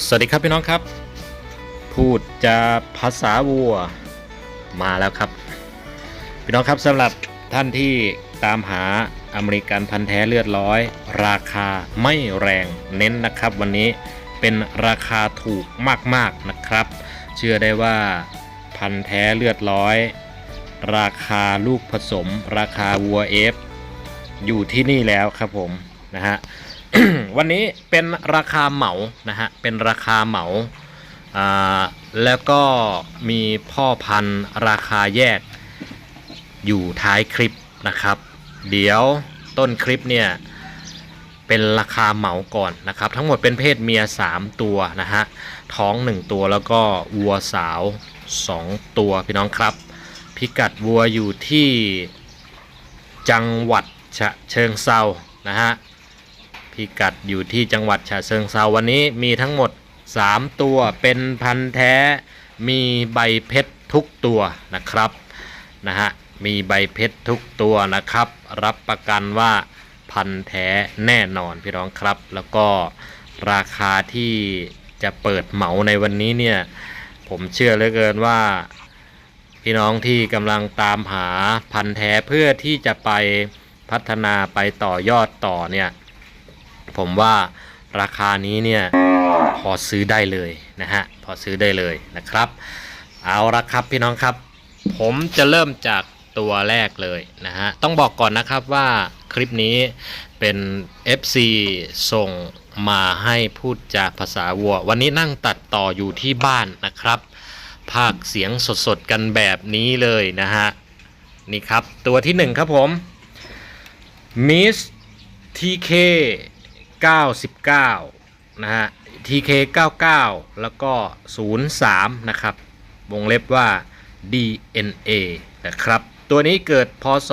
สวัสดีครับพี่น้องครับ พูดจะภาษาวัวมาแล้วครับ พี่น้องครับสำหรับท่านที่ตามหาอเมริกันพันธุ์แท้เลือดร้อย ราคาไม่แรงเน้นนะครับ วันนี้เป็นราคาถูกมากๆนะครับ เชื่อได้ว่าพันธุ์แท้เลือดร้อย ราคาลูกผสม ราคาวัวเอฟอยู่ที่นี่แล้วครับผมนะฮะ วันนี้เป็นราคาเหมานะฮะ เป็นราคาเหมาอ่าแล้วก็มีพ่อพันธุ์ราคาแยกอยู่ท้ายคลิปนะครับ เดี๋ยวต้นคลิปเนี่ยเป็นราคาเหมาก่อนนะครับ ทั้งหมดเป็นเพศเมีย 3 ตัวนะฮะ ท้อง 1 ตัวแล้วก็วัวสาว 2 ตัวพี่น้องครับ พิกัดวัวอยู่ที่จังหวัดฉะเชิงเซานะฮะ พิกัดอยู่ที่จังหวัดฉะเชิงเซาวันนี้มีทั้งหมด 3 ตัวเป็นพันธุ์แท้มีใบเพชรทุกตัวนะครับนะฮะมีใบเพชรทุกตัวนะครับ รับประกันว่าพันธุ์แท้แน่นอนพี่น้องครับ แล้วก็ราคาที่จะเปิดเหมาในวันนี้เนี่ยผมเชื่อเหลือเกินว่าพี่น้องที่กำลังตามหาพันธุ์แท้เพื่อที่จะไปพัฒนาไปต่อยอดต่อเนี่ย ผมว่าราคานี้เนี่ยพอซื้อได้เลยนะฮะพอซื้อได้เลยนะครับ เอาละครับพี่น้องครับ ผมจะเริ่มจากตัวแรกเลยนะฮะต้องบอกก่อนนะครับว่าคลิปนี้เป็น FC ส่งมาให้พูดจาภาษาวัว วันนี้นั่งตัดต่ออยู่ที่บ้านนะครับ ภาคเสียงสดๆกันแบบนี้เลยนะฮะ นี่ครับตัวที่หนึ่งครับผม Miss TK 99 นะฮะ TK 99 แล้วก็ 03 นะครับ วงเล็บว่า DNA นะครับ ตัวนี้เกิดพศ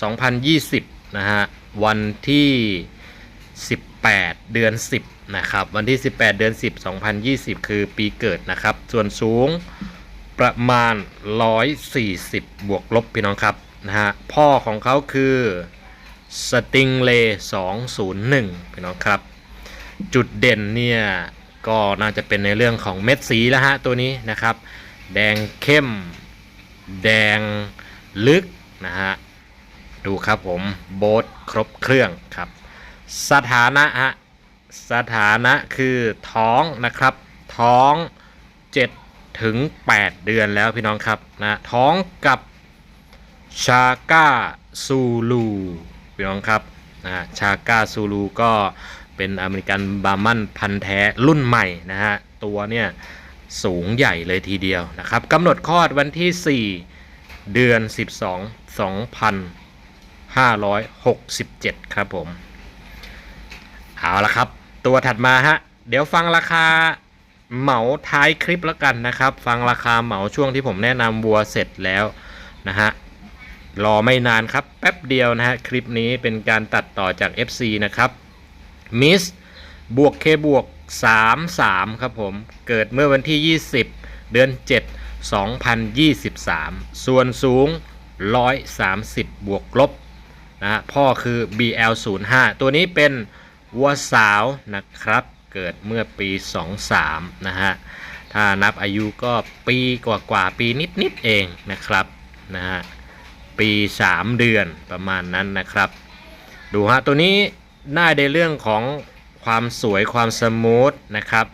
2020 นะฮะ วันที่ 18 เดือน 10 นะครับ วันที่ 18 เดือน 10 2020 คือปีเกิดนะครับ ส่วนสูงประมาณ 140 บวกลบพี่น้องครับ นะฮะ พ่อของเขาคือ สติงเล201พี่น้องครับ จุดเด่นเนี่ยก็น่าจะเป็นในเรื่องของเม็ดสีแล้วฮะตัวนี้นะครับ แดงเข้ม แดงลึกนะฮะดูครับผมโบทครบเครื่องครับ สถานะฮะสถานะคือท้องนะครับ ท้อง 7 ถึง 8 เดือนแล้วพี่น้องครับนะท้องกับชาก้าซูลู พี่น้องครับนะชาก้าซูลูก็เป็นอเมริกันบาร์มันพันธุ์แท้รุ่นใหม่นะฮะตัวเนี่ยสูงใหญ่เลยทีเดียวนะครับกำหนดคลอดวันที่ 4 เดือน 12 2567 ครับผม เอาละครับ ตัวถัดมาฮะ เดี๋ยวฟังราคาเหมาท้ายคลิปแล้วกันนะครับ ฟังราคาเหมาช่วงที่ผมแนะนำวัวเสร็จแล้วนะฮะ รอไม่นานครับ แป๊บเดียวนะฮะ คลิปนี้เป็นการตัดต่อจาก FC นะครับมิสบวกเคบวก33 ครับผม เกิดเมื่อวันที่ 20 เดือน 7 2023 ส่วนสูง 130 บวกลบนะฮะพ่อคือ BL05 ตัวนี้เป็นวัวสาวนะครับ เกิดเมื่อปี 23 นะฮะ ถ้านับอายุก็ปีกว่าๆ ปีนิดๆ เองนะครับนะฮะ ปี 3 เดือนประมาณนั้นนะครับ ดูฮะตัวนี้ได้ในเรื่องของความสวยความสมูทนะครับ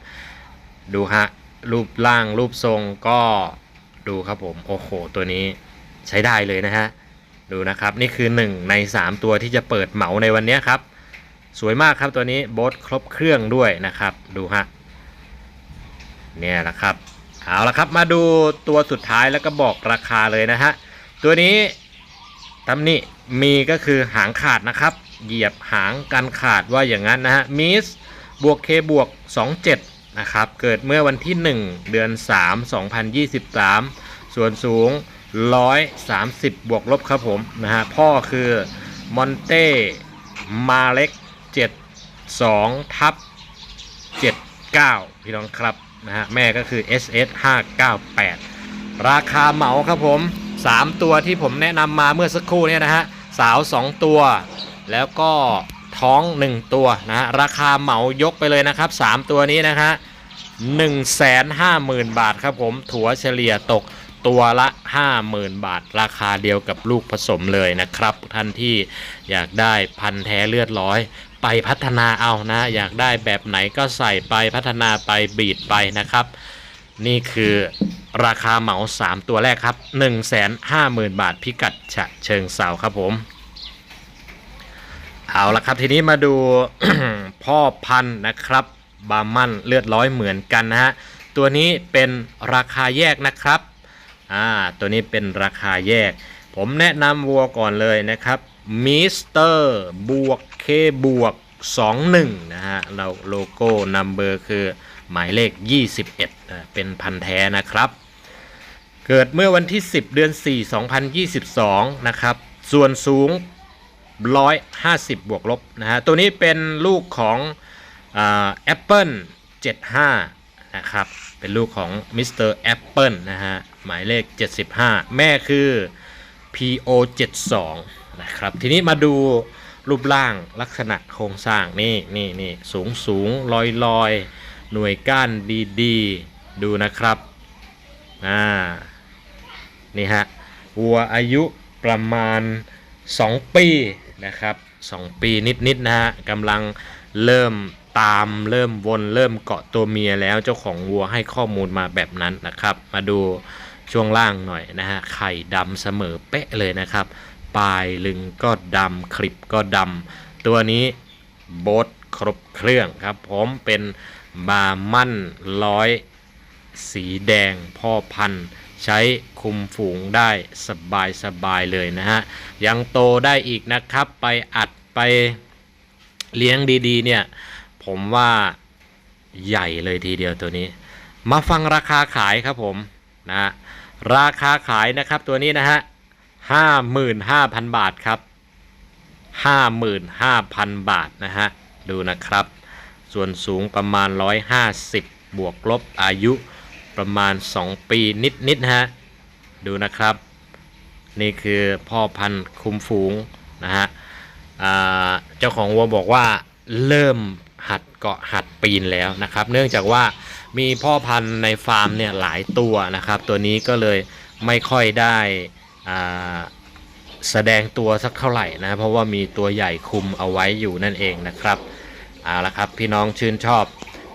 ดูฮะรูปร่างรูปทรงก็ดูครับผมโอ้โหตัวนี้ใช้ได้เลยนะฮะดูนะครับนี่คือ 1 ใน 3 ตัวที่จะเปิดเหมาในวันนี้ครับ สวยมากครับตัวนี้บทครบเครื่องด้วยนะครับ ดูฮะเนี่ยนะครับเอาละครับมาดูตัวสุดท้ายแล้วก็บอกราคาเลยนะฮะตัวนี้ ตำหนิมีก็คือหางขาดนะครับ เหยียบหางกันขาดว่าอย่างนั้นนะฮะมิสบวกเคบวก 27 นะครับ เกิดเมื่อวันที่ 1 เดือน 3 2023 ส่วนสูง 130 บวกลบครับผมนะฮะพ่อคือมอนเต้มาเล็ก 72 ทับ 79 พี่น้องครับนะฮะแม่ก็คือ SS 598 ราคาเหมาครับผม 3 ตัวที่ผมแนะนำมาเมื่อสักครู่เนี่ยนะฮะสาว 2 ตัว แล้วก็ท้อง 1 ตัวนะฮะราคาเหมายกไปเลยนะครับ 3 ตัวนี้นะฮะ150,000 บาทครับผมถั่วเฉลี่ยตกตัวละ 50,000 บาท ราคาเดียวกับลูกผสมเลยนะครับ ท่านที่อยากได้พันธุ์แท้เลือดร้อย ไปพัฒนาเอานะ อยากได้แบบไหนก็ใส่ไปพัฒนาไปบีดไปนะครับ นี่คือ ราคาเหมา 3 ตัวแรกครับ 150,000 บาทพิกัดฉะเชิงเซาครับผม เอาละครับทีนี้มาดูพ่อพันธุ์นะครับ บาร์มันเลือดร้อยเหมือนกันนะฮะ ตัวนี้เป็นราคาแยกนะครับอ่าตัวนี้เป็นราคาแยก ผมแนะนำวัวก่อนเลยนะครับมิสเตอร์บวกเคบวก21นะฮะเราโลโก้นัมเบอร์คือ หมายเลข 21 เป็นพันธุ์แท้นะครับ เกิดเมื่อวันที่ 10 เดือน 4 2022 นะครับ ส่วนสูง 150 บวกลบนะฮะ ตัวนี้เป็นลูกของแอปเปิล75 นะครับ เป็นลูกของมิสเตอร์แอปเปิลนะฮะ หมายเลข 75 แม่คือ PO 72นะครับ ทีนี้มาดูรูปร่างลักษณะโครงสร้างนี่นี่นี่สูงสูงลอยลอย หน่วยก้านดีๆ ดูนะครับอ่านี่ฮะวัวอายุประมาณ 2 ปีนะครับ 2 ปีนิดๆนะฮะกำลังเริ่มตามเริ่มวนเริ่มเกาะตัวเมียแล้วเจ้าของวัวให้ข้อมูลมาแบบนั้นนะครับ มาดูช่วงล่างหน่อยนะฮะไข่ดำเสมอเป๊ะเลยนะครับ ปลายลึงก็ดำคลิปก็ดำตัวนี้โบทครบเครื่องครับ ผมเป็น บามั่นร้อย สีแดงพ่อพันธุ์ ใช้คุมฝูงได้สบายสบายเลยนะฮะ ยังโตได้อีกนะครับ ไปอัดไปเลี้ยงดีๆเนี่ย ผมว่าใหญ่เลยทีเดียวตัวนี้ มาฟังราคาขายครับผมนะฮะราคาขายนะครับตัวนี้นะฮะห้าหมื่นห้าพันบาทครับห้าหมื่นห้าพันบาทนะฮะ ดูนะครับ ส่วนสูงประมาณ 150 บวกลบอายุประมาณ 2 ปีนิดๆนะฮะ ดูนะครับ นี่คือพ่อพันธุ์คุมฝูงนะฮะเจ้าของวัวบอกว่าเริ่มหัดเกาะหัดปีนแล้วนะครับ เนื่องจากว่ามีพ่อพันธุ์ในฟาร์มเนี่ยหลายตัวนะครับ ตัวนี้ก็เลยไม่ค่อยได้แสดงตัวสักเท่าไหร่นะ เพราะว่ามีตัวใหญ่คุมเอาไว้อยู่นั่นเองนะครับ เอาละครับพี่น้องชื่นชอบ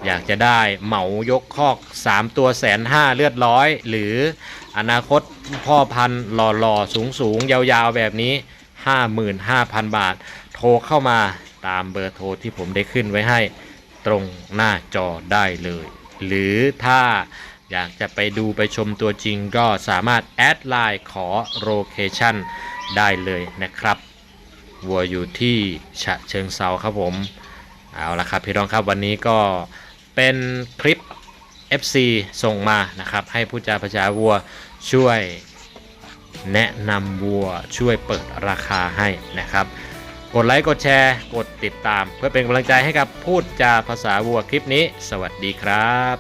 อยากจะได้เหมายกคอก 3 ตัวแสนห้าเลือดร้อย หรืออนาคตพ่อพันธุ์หล่อๆ สูงๆ ยาวๆ แบบนี้ 55,000 บาท โทรเข้ามาตามเบอร์โทรที่ผมได้ขึ้นไว้ให้ตรงหน้าจอได้เลย หรือถ้าอยากจะไปดูไปชมตัวจริงก็สามารถแอดไลน์ขอโลเคชั่นได้เลยนะครับวัวอยู่ที่ฉะเชิงเซาครับผม เอาละครับพี่น้องครับวันนี้ก็เป็นคลิป FC ส่งมานะครับ ให้ผู้จาประชาวัวช่วยแนะนำวัวช่วยเปิดราคาให้นะครับ กดไลค์กดแชร์ กดติดตาม เพื่อเป็นกำลังใจให้กับพูดจาภาษาวัวคลิปนี้ สวัสดีครับ